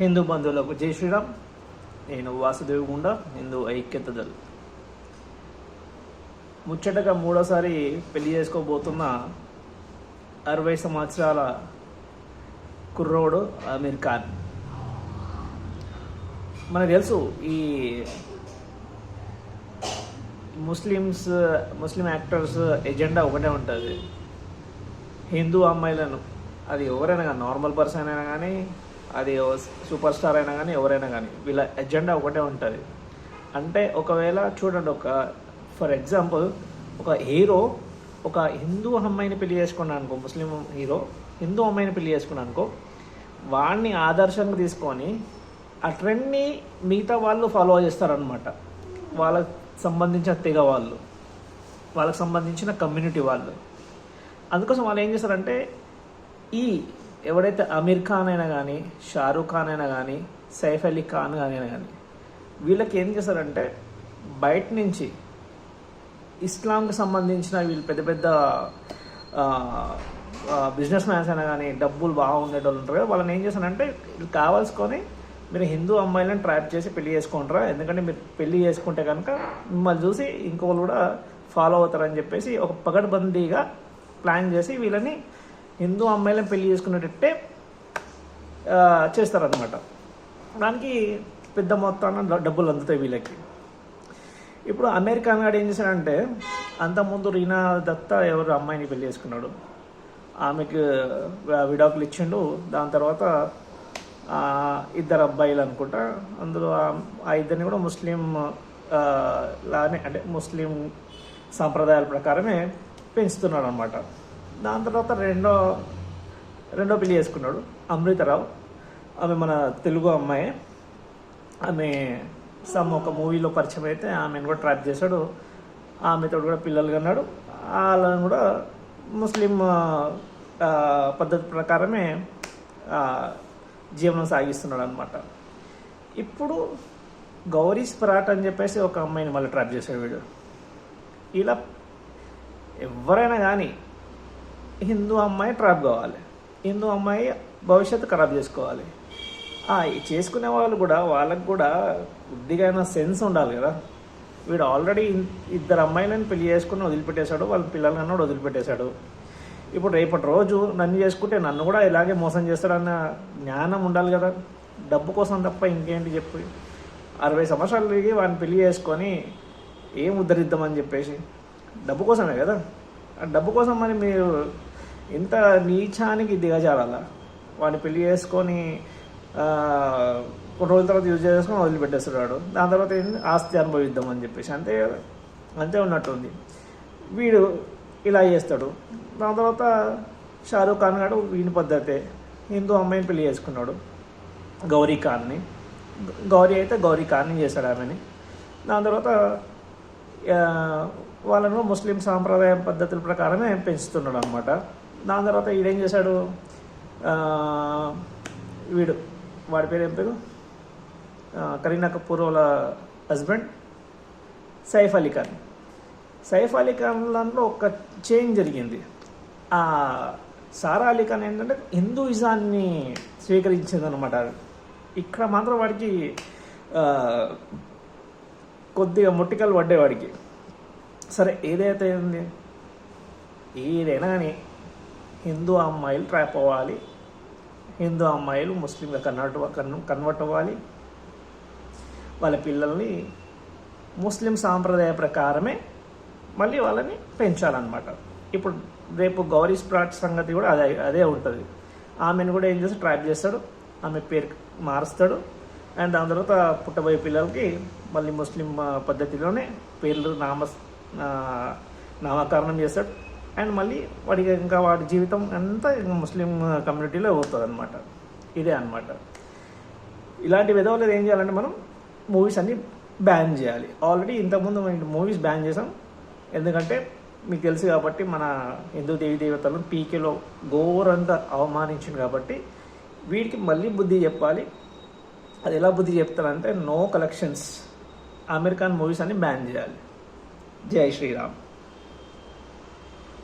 హిందూ బంధువులకు జై శ్రీరామ్. నేను వాసుదేవి గుండా హిందూ ఐక్యత దళ్. ముచ్చటగా మూడోసారి పెళ్ళి చేసుకోబోతున్న అరవై సంవత్సరాల కుర్రోడు అమీర్ ఖాన్. మనకు తెలుసు ఈ ముస్లిమ్స్ ముస్లిం యాక్టర్స్ ఎజెండా ఒకటే ఉంటుంది. హిందూ అమ్మాయిలను అది ఎవరైనా కానీ నార్మల్ పర్సన్ అయినా కానీ అది సూపర్ స్టార్ అయినా కానీ ఎవరైనా కానీ వీళ్ళ ఎజెండా ఒకటే ఉంటుంది. అంటే ఒకవేళ చూడండి ఒక ఫర్ ఎగ్జాంపుల్ ఒక హీరో ఒక హిందూ అమ్మాయిని పెళ్ళి చేసుకున్నాను అనుకో ముస్లిం హీరో హిందూ అమ్మాయిని పెళ్ళి చేసుకున్నాను అనుకో వాడిని ఆదర్శంగా తీసుకొని ఆ ట్రెండ్ని మిగతా వాళ్ళు ఫాలో చేస్తారనమాట వాళ్ళకి సంబంధించిన తెగ వాళ్ళు వాళ్ళకి సంబంధించిన కమ్యూనిటీ వాళ్ళు. అందుకోసం వాళ్ళు ఏం చేస్తారంటే ఈ ఎవడైతే అమీర్ ఖాన్ అయినా కానీ షారూఖ్ ఖాన్ అయినా కానీ సైఫ్ అలీ ఖాన్ కానీ అయినా కానీ వీళ్ళకి ఏం చేస్తారంటే బయట నుంచి ఇస్లాంకి సంబంధించిన వీళ్ళు పెద్ద పెద్ద బిజినెస్ మ్యాన్స్ అయినా కానీ డబ్బులు బాగా ఉండేటోళ్ళు ఉంటారు కదా వాళ్ళని ఏం చేస్తారంటే వీళ్ళు కావాల్సుకొని మీరు హిందూ అమ్మాయిలను ట్రాప్ చేసి పెళ్ళి చేసుకుంటారా? ఎందుకంటే మీరు పెళ్ళి చేసుకుంటే కనుక మిమ్మల్ని చూసి ఇంకోళ్ళు కూడా ఫాలో అవుతారని చెప్పేసి ఒక పగడ్బందీగా ప్లాన్ చేసి వీళ్ళని హిందూ అమ్మాయిలను పెళ్ళి చేసుకునేటట్టే చేస్తారనమాట దానికి పెద్ద మొత్తాన డబ్బులు అందుతాయి వీళ్ళకి. ఇప్పుడు అమెరికా గాడు ఏం చేశాడంటే అంతకుముందు రీనా దత్త ఎవరు అమ్మాయిని పెళ్ళి చేసుకున్నాడు. ఆమెకు విడాకులు ఇచ్చిండు. దాని తర్వాత ఇద్దరు అబ్బాయిలు అనుకుంటా. అందులో ఆ- ఇద్దరిని కూడా ముస్లిం లానే అంటే ముస్లిం సాంప్రదాయాల ప్రకారమే పెంచుతున్నాడు అనమాట దాని తర్వాత రెండో రెండో పెళ్ళి చేసుకున్నాడు అమృతరావు. ఆమె మన తెలుగు అమ్మాయి. ఆమె సమ్ ఒక మూవీలో పరిచయం అయితే ఆమెను కూడా ట్రాప్ చేశాడు. ఆమెతో కూడా పిల్లలు కన్నాడు వాళ్ళని కూడా ముస్లిం పద్ధతి ప్రకారమే జీవనం సాగిస్తున్నాడు అనమాట ఇప్పుడు గౌరీ స్ప్రాట్ అని చెప్పేసి ఒక అమ్మాయిని మళ్ళీ ట్రాప్ చేశాడు వీడు. ఇలా ఎవరైనా కానీ హిందూ అమ్మాయి ట్రాప్ కావాలి. హిందూ అమ్మాయి భవిష్యత్తు ఖరాబ్ చేసుకోవాలి. చేసుకునే వాళ్ళు కూడా వాళ్ళకు కూడా కొద్దిగా సెన్స్ ఉండాలి కదా. వీడు ఆల్రెడీ ఇద్దరు అమ్మాయిలను పెళ్ళి చేసుకుని వదిలిపెట్టేశాడు వాళ్ళ పిల్లల్ని కూడా వదిలిపెట్టేశాడు. ఇప్పుడు రేపటి రోజు నన్ను చేసుకుంటే నన్ను కూడా ఇలాగే మోసం చేస్తాడన్న జ్ఞానం ఉండాలి కదా. డబ్బు కోసం తప్ప ఇంకేంటి చెప్పి. అరవై సంవత్సరాలు తిరిగి వాడిని పెళ్ళి చేసుకొని ఏం ఉద్ధరిద్దామని చెప్పేసి. డబ్బు కోసమే కదా. ఆ డబ్బు కోసం మరి మీరు ఇంత నీచానికి దిగజారాలా? వాడిని పెళ్ళి చేసుకొని కొన్ని రోజుల తర్వాత యూజ్ చేసుకొని వదిలిపెట్టేస్తున్నాడు దాని తర్వాత ఏంటి ఆస్తి అనుభవిద్దాం అని చెప్పేసి. అంతే అంతే ఉన్నట్టుంది. వీడు ఇలా చేస్తాడు. దాని తర్వాత షారూఖ్ ఖాన్ గారు వీని పద్ధతే హిందూ అమ్మాయిని పెళ్ళి చేసుకున్నాడు. గౌరీ ఖాన్ని. గౌరీ అయితే గౌరీ ఖాన్ని చేశాడు ఆమెని. దాని తర్వాత వాళ్ళను ముస్లిం సాంప్రదాయ పద్ధతుల ప్రకారమే పెంచుతున్నాడు అనమాట దాని తర్వాత ఈడేం చేశాడు? వీడు వాడి పేరు ఏం పేరు? కరీనా కపూర్ వాళ్ళ హస్బెండ్ సైఫ్ అలీ ఖాన్. సైఫ్ అలీ ఖాన్లో ఒక చేంజ్ జరిగింది. ఆ సారా అలీ ఖాన్ ఏంటంటే హిందూయిజాన్ని స్వీకరించింది అనమాట ఇక్కడ మాత్రం వాడికి కొద్దిగా ముట్టికలు పడ్డేవాడికి సరే ఏదైతే ఉంది? ఏదైనా కానీ హిందూ అమ్మాయిలు ట్రాప్ అవ్వాలి హిందూ అమ్మాయిలు ముస్లింగా కన్వర్ట్ కన్వర్ట్ అవ్వాలి. వాళ్ళ పిల్లల్ని ముస్లిం సాంప్రదాయ ప్రకారమే మళ్ళీ వాళ్ళని పెంచాలన్నమాట. ఇప్పుడు రేపు గౌరీ స్ప్రాట్ సంగతి కూడా అదే అదే ఉంటుంది. ఆమెను కూడా ఏం చేసి ట్రాప్ చేస్తాడు? ఆమె పేరు మారుస్తాడు. అండ్ దాని తర్వాత పుట్టబోయే పిల్లలకి మళ్ళీ ముస్లిం పద్ధతిలోనే పేర్లు నామ నామకరణం చేస్తాడు. అండ్ మళ్ళీ వాడికి ఇంకా వాడి జీవితం అంతా ముస్లిం కమ్యూనిటీలో పోతుంది అనమాట ఇదే అనమాట ఇలాంటి విధవలు ఏం చేయాలంటే మనం మూవీస్ అన్ని బ్యాన్ చేయాలి. ఆల్రెడీ ఇంతకుముందు మనం మూవీస్ బ్యాన్ చేసాం. ఎందుకంటే మీకు తెలుసు కాబట్టి మన హిందూ దేవి దేవతలను పీకేలో ఘోరంగా అవమానించింది కాబట్టి వీడికి మళ్ళీ బుద్ధి చెప్పాలి. అది ఎలా బుద్ధి చెప్తారంటే నో కలెక్షన్స్ అమెరికన్ మూవీస్ అన్ని బ్యాన్ చేయాలి. జై శ్రీరామ్.